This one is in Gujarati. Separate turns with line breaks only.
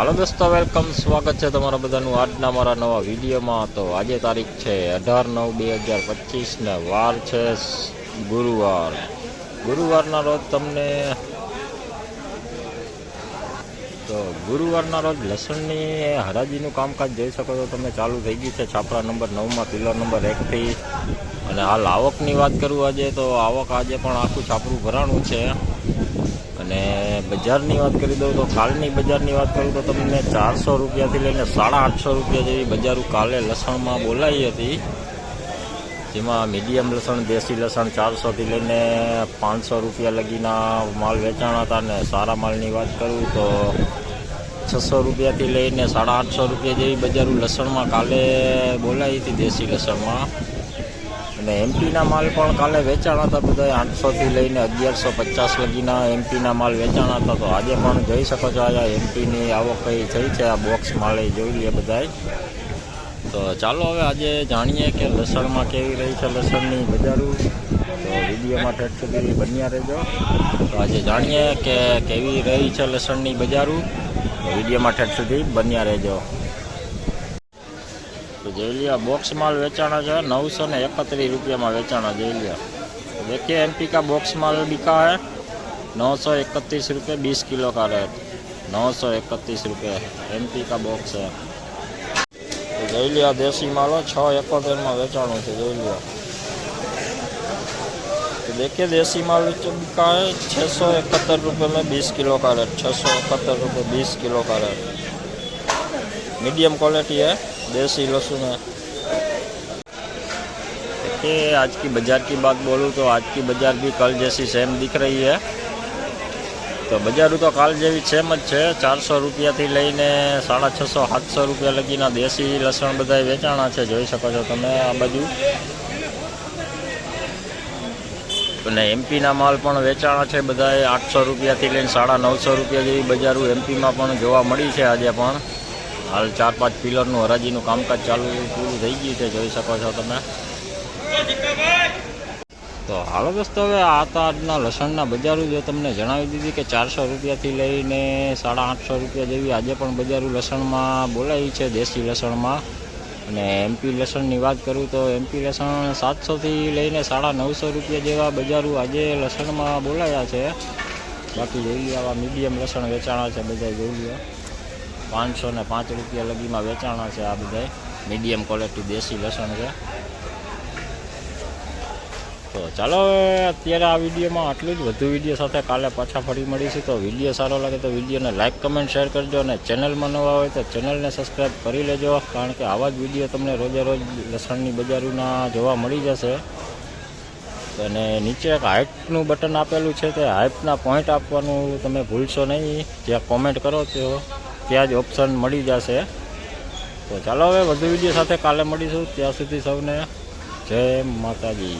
હાલો દોસ્તો, વેલકમ. સ્વાગત છે તમારા બધાનું આજના મારા નવા વિડીયોમાં. તો આજે તારીખ છે અઢાર નવ બે હજાર પચીસને વાર છે ગુરુવાર. ગુરુવારના રોજ તમને તો ગુરુવારના રોજ લસણની હરાજીનું કામકાજ જોઈ શકો છો તમે. ચાલુ થઈ ગયું છે છાપરા નંબર નવમાં પિલર નંબર એકથી. અને હાલ આવકની વાત કરું આજે, તો આવક આજે પણ આખું છાપરું ભરાણું છે. અને બજારની વાત કરી દઉં તો કાલની બજારની વાત કરું તો તમને ચારસો રૂપિયાથી લઈને સાડા આઠસો રૂપિયા જેવી બજારો કાલે લસણમાં બોલાવી હતી. જેમાં મીડિયમ લસણ, દેશી લસણ ચારસોથી લઈને પાંચસો રૂપિયા લગીના માલ વેચાણ હતા ને સારા માલની વાત કરું તો છસો રૂપિયાથી લઈને સાડા આઠસો રૂપિયા જેવી બજારો લસણમાં કાલે બોલાવી હતી દેશી લસણમાં. અને એમપીના માલ પણ કાલે વેચાણ હતા બધા આઠસોથી લઈને અગિયારસો પચાસ લગીના એમપીના માલ વેચાણ હતા. તો આજે પણ જોઈ શકો છો આજે એમપીની આવક કઈ થઈ છે, આ બોક્સ માલે જોઈ લઈએ બધાય તો ચાલો હવે આજે જાણીએ કે લસણમાં કેવી રહી છે લસણની બજારું. તો વિડીયોમાં ઠેઠ સુધી બન્યા રહેજો. તો આજે જાણીએ કે કેવી રહી છે લસણની બજારું. વિડીયોમાં ઠેઠ સુધી બન્યા રહેજો. तो જોઈ लिया बॉक्स माल बेचाना जो है नौ सौ ने इकहत्तर रुपया में बेचाना જોઈ लिया तो देखिए एमपी का बॉक्स माल बिका है नौ सौ इकतीस रुपये बीस किलो का रेट नौ सौ इकतीस रुपये एमपी का बॉक्स है तो જોઈ लिया देसी माल हो छः इकहत्तर में बेचाणું છે જોઈ लिया तो देखिए देसी माल जो बिका है छः सौ इकहत्तर रुपये में बीस किलो का रेट छः सौ इकहत्तर रुपये बीस किलो का रेट मीडियम क्वालिटी है देसी लहसुन है देखिए आज की बाज़ार की बात बोलूँ तो आज की बाज़ार भी कल जैसी सेम दिख रही है તો બજારું તો કાલ જેવી સેમ જ છે ચારસો રૂપિયાથી લઈને સાડા છસો સાતસો રૂપિયા લગીના દેશી લસણ બધા વેચાણા છે જોઈ શકો છો તમે આ બાજુ અને એમપીના માલ પણ વેચાણા છે બધાએ આઠસો રૂપિયાથી લઈને સાડા નવસો રૂપિયા જેવી બજારો એમપીમાં પણ જોવા મળી છે આજે પણ હાલ ચાર પાંચ પિલરનું હરાજીનું કામકાજ ચાલુ પૂરું થઈ ગયું છે, જોઈ શકો છો તમે. તો હાલો દોસ્તો, હવે આ તો આજના લસણના બજારો, જો તમને જણાવી દીધી કે ચારસો રૂપિયાથી લઈને સાડા આઠસો રૂપિયા જેવી આજે પણ બજારો લસણમાં બોલાવી છે, દેશી લસણમાં. અને એમપી લસણની વાત કરું તો એમપી લસણ સાતસોથી લઈને સાડા નવસો રૂપિયા જેવા બજારો આજે લસણમાં બોલાયા છે. બાકી જોઈ આવા મીડિયમ લસણ વેચાણા છે બધા જોઈ લો. પાંચસો ને પાંચ રૂપિયા લગીમાં વેચાણા છે આ બધા મીડિયમ ક્વોલિટી દેશી લસણ છે. તો ચાલો અત્યારે આ વિડીયોમાં આટલું જ. વધુ વીડિયો સાથે કાલે પાછા ફરી મળીશું. તો વીડિયો સારો લાગે તો વિડીયોને લાઇક કમેન્ટ, શેર કરજો અને ચેનલમાં નવા હોય તો ચેનલને સબસ્ક્રાઈબ કરી લેજો. કારણ કે આવા જ વીડિયો તમને રોજે રોજ લસણની બજારોના જોવા મળી જશે. અને નીચે એક હાઇટનું બટન આપેલું છે. તે હાઇટના પોઈન્ટ આપવાનું તમે ભૂલશો નહીં. જ્યાં કોમેન્ટ કરો તો ત્યાં જ ઓપ્શન મળી જશે. તો ચાલો હવે વધુ વીડિયો સાથે કાલે મળીશું. ત્યાં સુધી સૌને જય માતાજી.